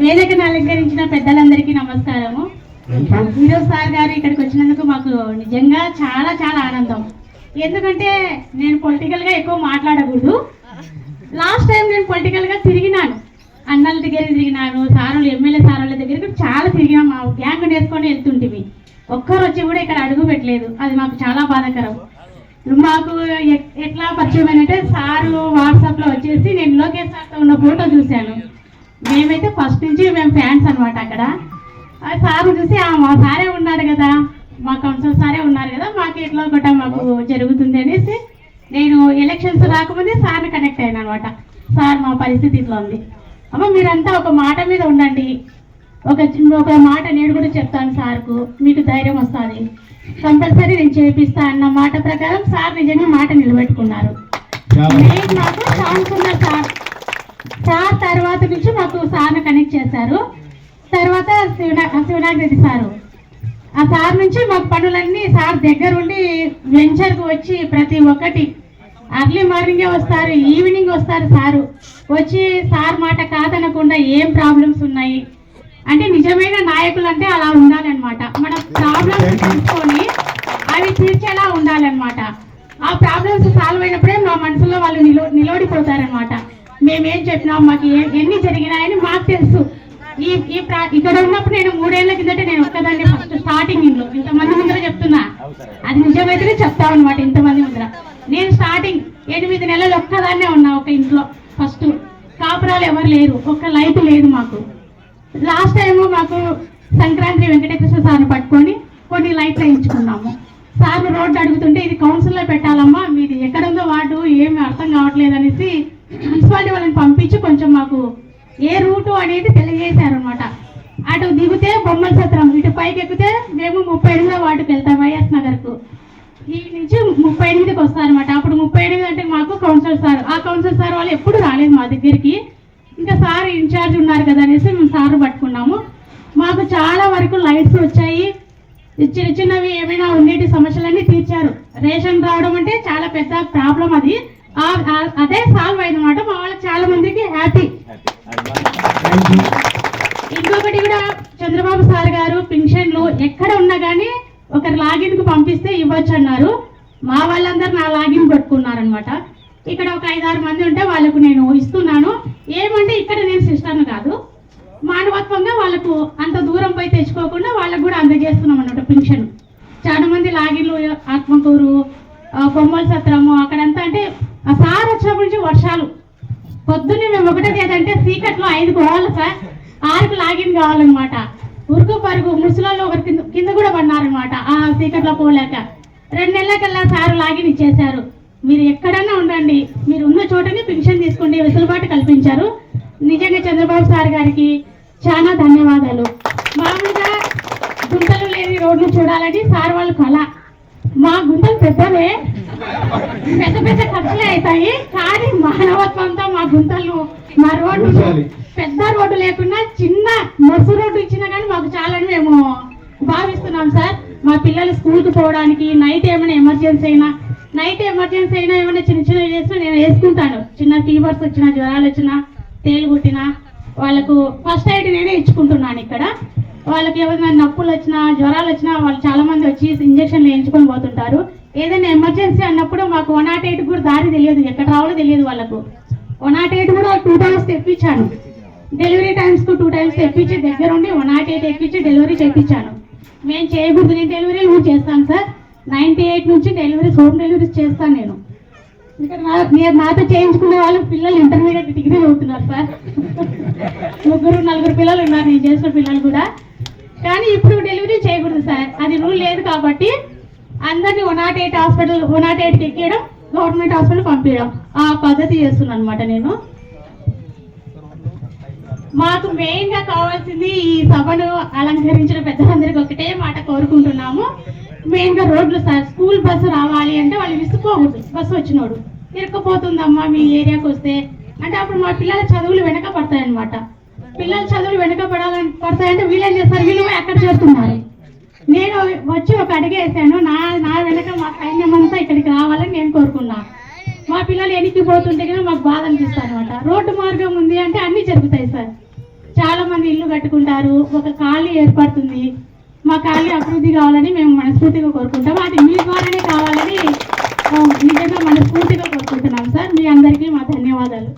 వేదికను అలంకరించిన పెద్దలందరికీ నమస్కారము. ఈరోజు సార్ గారు ఇక్కడికి వచ్చినందుకు మాకు నిజంగా చాలా చాలా ఆనందం. ఎందుకంటే నేను పొలిటికల్గా ఎక్కువ మాట్లాడకూడదు. లాస్ట్ టైం నేను పొలిటికల్గా తిరిగినాను. అన్నల దగ్గర తిరిగినాను సారులు ఎమ్మెల్యే సారుల దగ్గరికి చాలా తిరిగినా. మా గ్యాంగ్ నేర్చుకొని వెళ్తుంటివి ఒక్కరు వచ్చి కూడా ఇక్కడ అడుగు పెట్టలేదు. అది మాకు చాలా బాధాకరం. మాకు ఎట్లా పరిచయం అంటే సారు వాట్సాప్లో వచ్చేసి నేను లోకేష్ సార్తో ఉన్న ఫోటో చూశాను. మేమైతే ఫస్ట్ నుంచి మేము ఫ్యాన్స్ అనమాట అక్కడ. సారు చూసి మా సారే ఉన్నాడు కదా మా కౌన్సిలర్ సారే ఉన్నారు కదా మాకు ఎట్లా ఒకట మాకు జరుగుతుంది అనేసి నేను ఎలక్షన్స్ రాకముందే సార్ని కనెక్ట్ అయ్యాను అనమాట సార్ మా పరిస్థితి ఇట్లా ఉంది. అమ్మ మీరంతా ఒక మాట మీద ఉండండి. ఒక ఒక మాట నేను కూడా చెప్తాను సార్కు. మీకు ధైర్యం వస్తుంది. కంపల్సరీ నేను చేపిస్తా అన్న మాట ప్రకారం సార్ నిజంగా మాట నిలబెట్టుకున్నారు. మెయిన్ మాకు ఉన్న సార్. సార్ తర్వాత నుంచి మాకు సార్ను కనెక్ట్ చేశారు. తర్వాత శివనా శివనాగ్ రెడ్డి సారు. ఆ సార్ నుంచి మాకు పనులన్నీ సార్ దగ్గర ఉండి వెంచర్కు వచ్చి ప్రతి ఒక్కటి. అర్లీ మార్నింగే వస్తారు ఈవినింగ్ వస్తారు సారు. వచ్చి సార్ మాట కాదనకుండా ఏం ప్రాబ్లమ్స్ ఉన్నాయి? అంటే నిజమైన నాయకులు అంటే అలా ఉండాలన్నమాట. మన ప్రాబ్లమ్స్ తెలుసుకొని అవి తీర్చేలా ఉండాలన్నమాట. ఆ ప్రాబ్లమ్స్ సాల్వ్ అయినప్పుడే మా మనసులో వాళ్ళు నిలో నిలబడిపోతారనమాట మేమేం చెప్పినాం మాకు ఎన్ని జరిగినాయని మాకు తెలుసు. ఈ ఈ ప్రా ఇక్కడ ఉన్నప్పుడు నేను మూడేళ్ళ కిందట నేను ఒక్కదాన్ని ఫస్ట్ స్టార్టింగ్ ఇంట్లో. ఇంతమంది ముందర చెప్తున్నా. అది నిజమైతేనే చెప్తా అనమాట ఇంతమంది ముందర. నేను స్టార్టింగ్ ఎనిమిది నెలలు ఒక్కదాన్నే ఉన్నా ఒక ఇంట్లో. ఫస్ట్ కాపురాలు ఎవరు లేరు. ఒక్క లైట్ లేదు మాకు. లాస్ట్ టైం మాకు సంక్రాంతి వెంకటేశ్వర సార్ని పట్టుకొని కొన్ని లైట్స్ వేయించుకున్నాము. సార్ రోడ్డు అడుగుతుంటే ఇది కౌన్సిల్లో పెట్టాలమ్మా మీది ఎక్కడుందో వార్డు ఏమి అర్థం కావట్లేదు అనేసి మున్సిపాలిటీ వాళ్ళని పంపించి కొంచెం మాకు ఏ రూటు అనేది తెలియజేశారనమాట అటు దిగితే బొమ్మల సత్రం ఇటు పైకి ఎక్కితే మేము ముప్పై ఎనిమిదో వార్డుకి వెళ్తాం వైఎస్ నగర్కు. ఈ నుంచి ముప్పై ఎనిమిదికి వస్తారనమాట అప్పుడు ముప్పై ఎనిమిది అంటే మాకు కౌన్సిలర్ సార్ ఆ కౌన్సిలర్ సార్ వాళ్ళు ఎప్పుడు రాలేదు మా దగ్గరికి. ఇంకా సార్ ఇన్ఛార్జ్ ఉన్నారు కదా అనేసి మేము సార్ పట్టుకున్నాము. మాకు చాలా వరకు లైట్స్ వచ్చాయి. చిన్న చిన్నవి ఏమైనా ఉండేటి సమస్యలన్నీ తీర్చారు. రేషన్ రావడం అంటే చాలా పెద్ద ప్రాబ్లం అది. అదే సాల్వ్ అయిందన్నమాట. మా వాళ్ళకి చాలా మందికి హ్యాపీ ఇంకొకటి కూడా చంద్రబాబు సార్ గారు పింఛన్లు ఎక్కడ ఉన్నా కానీ ఒకరు లాగిన్కు పంపిస్తే ఇవ్వచ్చు అన్నారు. మా వాళ్ళందరూ నా లాగిన్ పెట్టుకున్నారనమాట ఇక్కడ ఒక ఐదారు మంది ఉంటే వాళ్ళకు నేను ఇస్తున్నాను. ఏమంటే ఇక్కడ కాదు. మానవత్వంగా వాళ్ళకు అంత దూరం పోయి తెచ్చుకోకుండా వాళ్ళకు కూడా అందజేస్తున్నాం అన్నమాట పింఛన్. చాలా మంది లాగిన్లు ఆత్మకూరు కొమ్మల సత్రము అక్కడంతా అంటే ఆ సార్ వచ్చినప్పటి నుంచి వర్షాలు. పొద్దున్నే మేము ఒకటే ఏదంటే సీకట్లో ఐదు పోవాలి సార్. ఆరుకు లాగిన్ కావాలన్నమాట. ఉరుకు పరుగు ముసలాళ్ళు ఒకరు కింద కింద కూడా పడినారనమాట ఆ సీకట్లో పోలేక. రెండు నెలలకల్లా సార్ లాగిన్ ఇచ్చేశారు. మీరు ఎక్కడన్నా ఉండండి. మీరు ఉన్న చోటనే పెన్షన్ తీసుకోండి వెసులుబాటు కల్పించారు. నిజంగా చంద్రబాబు సార్ గారికి చాలా ధన్యవాదాలు. మామూలుగా గుంతలు లేని రోడ్లు చూడాలని సార్ వాళ్ళు కళ. మా గుంతలు పెద్దవే. పెద్ద పెద్ద ఖర్చులే అవుతాయి. కానీ మానవత్వంతో మా గుంతలు మా రోడ్డు పెద్ద రోడ్డు లేకుండా చిన్న మసు రోడ్డు ఇచ్చినా కానీ మాకు చాలని మేము భావిస్తున్నాం సార్. మా పిల్లలు స్కూల్కి పోవడానికి నైట్ ఏమైనా ఎమర్జెన్సీ అయినా నైట్ ఎమర్జెన్సీ అయినా ఏమైనా చిన్న చిన్నవి చేసినా నేను వేసుకుంటాను. చిన్న ఫీవర్స్ వచ్చినా జ్వరాలు వచ్చినా తేలు కుట్టినా వాళ్ళకు ఫస్ట్ ఎయిడ్ నేనే ఇచ్చుకుంటున్నాను ఇక్కడ. వాళ్ళకి ఏమైనా నొప్పులు వచ్చినా జ్వరాలు వచ్చినా వాళ్ళు చాలా మంది వచ్చి ఇంజక్షన్లు వేయించుకొని పోతుంటారు. ఏదైనా ఎమర్జెన్సీ అన్నప్పుడు మాకు వన్ నాట్ ఎయిట్ కూడా దారి తెలియదు ఎక్కడ రావాలో తెలియదు వాళ్ళకు. వన్ నాట్ ఎయిట్ కూడా టూ టైమ్స్ తెప్పించాను. డెలివరీ టైమ్స్కు టూ టైమ్స్ తెప్పించి దగ్గర ఉండి వన్ నాట్ ఎయిట్ ఎక్కించి డెలివరీ చేయించాను. మేము చేయకూడదు నేను డెలివరీలు కూడా చేస్తాను సార్. నైన్టీ ఎయిట్ నుంచి డెలివరీస్ హోమ్ డెలివరీస్ చేస్తాను నేను. ఇక్కడ నా- నాతో చేయించుకునే వాళ్ళు పిల్లలు ఇంటర్మీడియట్ డిగ్రీ చదువుతున్నారు సార్. ముగ్గురు నలుగురు పిల్లలు ఉన్నారు నేను చేసిన పిల్లలు కూడా. కానీ ఇప్పుడు డెలివరీ చేయకూడదు సార్. అది రూల్ లేదు కాబట్టి అందరినీ one nought eight hospital one nought ఎయిట్కి ఎక్కియడం గవర్నమెంట్ హాస్పిటల్ పంపించడం ఆ పద్ధతి చేస్తున్నాను అనమాట నేను. మాకు మెయిన్గా కావాల్సింది ఈ సభను అలంకరించిన పెద్దలందరికీ ఒకటే మాట కోరుకుంటున్నాము. మెయిన్గా రోడ్లు సార్ స్కూల్ బస్సు రావాలి అంటే వాళ్ళు విసుకోకూడదు బస్సు వచ్చినోడు. ఇరుక్కుపోతుందమ్మా మీ ఏరియాకి వస్తే. అంటే అప్పుడు మా పిల్లల చదువులు వెనక పడతాయన్నమాట. పిల్లల చదువులు వెనక పడాలని పడతాయంటే వీళ్ళేం చేస్తారు? వీళ్ళు ఎక్కడ చేస్తున్నారు నేను వచ్చి ఒక అడిగేసాను నా నా వెనక మా సైన్యం అంతా ఇక్కడికి రావాలని నేను కోరుకున్నా. మా పిల్లలు ఎనికిపోతుంటే కదా మాకు బాధ అనిపిస్తారు అనమాట రోడ్డు మార్గం ఉంది అంటే అన్నీ జరుగుతాయి సార్. చాలా మంది ఇల్లు కట్టుకుంటారు. ఒక ఖాళీ ఏర్పడుతుంది. మా ఖాళీ అభివృద్ధి కావాలని మేము మనస్ఫూర్తిగా కోరుకుంటాం. అది మీ ద్వారానే కావాలని నిజంగా మనస్ఫూర్తిగా కోరుకుంటున్నాం సార్. మీ అందరికీ మా ధన్యవాదాలు.